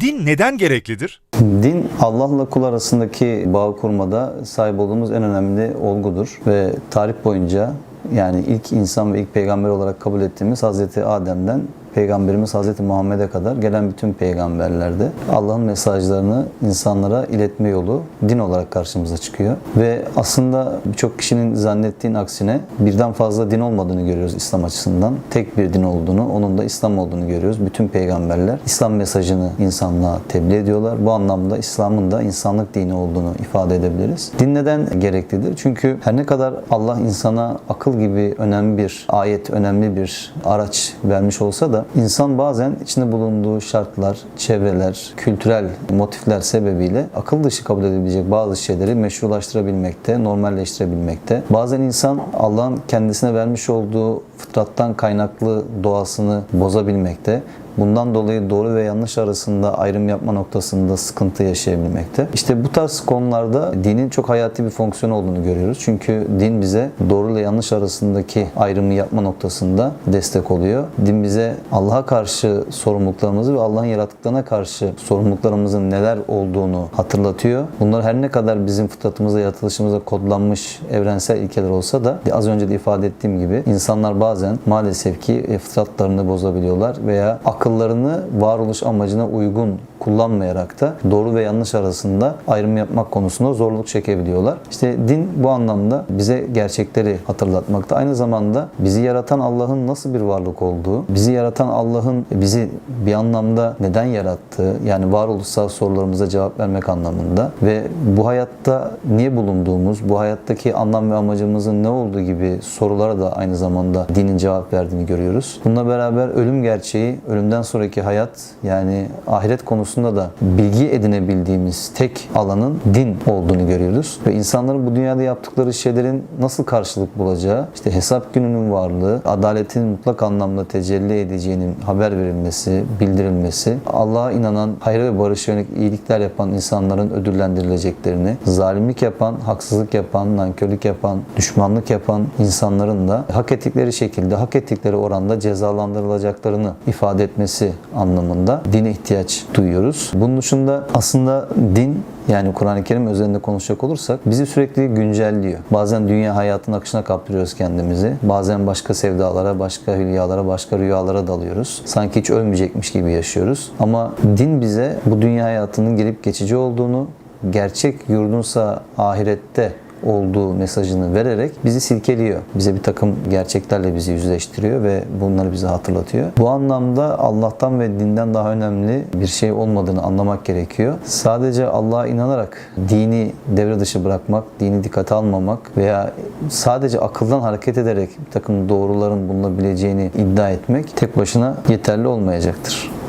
Din neden gereklidir? Din Allah'la kul arasındaki bağ kurmada sahip olduğumuz en önemli olgudur ve tarih boyunca yani ilk insan ve ilk peygamber olarak kabul ettiğimiz Hazreti Adem'den Peygamberimiz Hazreti Muhammed'e kadar gelen bütün peygamberlerde Allah'ın mesajlarını insanlara iletme yolu din olarak karşımıza çıkıyor. Ve aslında birçok kişinin zannettiğin aksine birden fazla din olmadığını görüyoruz İslam açısından. Tek bir din olduğunu, onun da İslam olduğunu görüyoruz. Bütün peygamberler İslam mesajını insanlığa tebliğ ediyorlar. Bu anlamda İslam'ın da insanlık dini olduğunu ifade edebiliriz. Din neden gereklidir? Çünkü her ne kadar Allah insana akıl gibi önemli bir ayet, önemli bir araç vermiş olsa da insan bazen içinde bulunduğu şartlar, çevreler, kültürel motifler sebebiyle akıl dışı kabul edebilecek bazı şeyleri meşrulaştırabilmekte, normalleştirebilmekte. Bazen insan Allah'ın kendisine vermiş olduğu fıtrattan kaynaklı doğasını bozabilmekte. Bundan dolayı doğru ve yanlış arasında ayrım yapma noktasında sıkıntı yaşayabilmekte. İşte bu tarz konularda dinin çok hayati bir fonksiyon olduğunu görüyoruz. Çünkü din bize doğru ile yanlış arasındaki ayrımı yapma noktasında destek oluyor. Din bize Allah'a karşı sorumluluklarımızı ve Allah'ın yarattıklarına karşı sorumluluklarımızın neler olduğunu hatırlatıyor. Bunlar her ne kadar bizim fıtratımızda, yaratılışımızda kodlanmış evrensel ilkeler olsa da az önce de ifade ettiğim gibi insanlar bazen maalesef ki e, fıtratlarını bozabiliyorlar veya akıllarını varoluş amacına uygun kullanmayarak da doğru ve yanlış arasında ayrım yapmak konusunda zorluk çekebiliyorlar. İşte din bu anlamda bize gerçekleri hatırlatmakta. Aynı zamanda bizi yaratan Allah'ın nasıl bir varlık olduğu, bizi yaratan Allah'ın bizi bir anlamda neden yarattığı, yani varoluşsal sorularımıza cevap vermek anlamında ve bu hayatta niye bulunduğumuz, bu hayattaki anlam ve amacımızın ne olduğu gibi sorulara da aynı zamanda dinin cevap verdiğini görüyoruz. Bununla beraber ölüm gerçeği, ölümden sonraki hayat yani ahiret konusunda da bilgi edinebildiğimiz tek alanın din olduğunu görüyoruz. Ve insanların bu dünyada yaptıkları şeylerin nasıl karşılık bulacağı, işte hesap gününün varlığı, adaletin mutlak anlamda tecelli edeceğinin haber verilmesi, bildirilmesi, Allah'a inanan, hayra ve barışa yönelik iyilikler yapan insanların ödüllendirileceklerini, zalimlik yapan, haksızlık yapan, nankörlük yapan, düşmanlık yapan insanların da hak ettikleri şekilde, hak ettikleri oranda cezalandırılacaklarını ifade etmesi anlamında dine ihtiyaç duyuyoruz. Bunun dışında aslında din yani Kur'an-ı Kerim üzerinde konuşacak olursak bizi sürekli güncelliyor. Bazen dünya hayatın akışına kaptırıyoruz kendimizi. Bazen başka sevdalara, başka hülyalara, başka rüyalara dalıyoruz. Sanki hiç ölmeyecekmiş gibi yaşıyoruz. Ama din bize bu dünya hayatının gelip geçici olduğunu, gerçek yurdunsa ahirette olduğu mesajını vererek bizi silkeliyor. Bize bir takım gerçeklerle bizi yüzleştiriyor ve bunları bize hatırlatıyor. Bu anlamda Allah'tan ve dinden daha önemli bir şey olmadığını anlamak gerekiyor. Sadece Allah'a inanarak dini devre dışı bırakmak, dini dikkate almamak veya sadece akıldan hareket ederek bir takım doğruların bulunabileceğini iddia etmek tek başına yeterli olmayacaktır.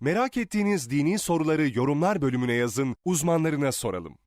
Merak ettiğiniz dini soruları yorumlar bölümüne yazın, uzmanlarına soralım.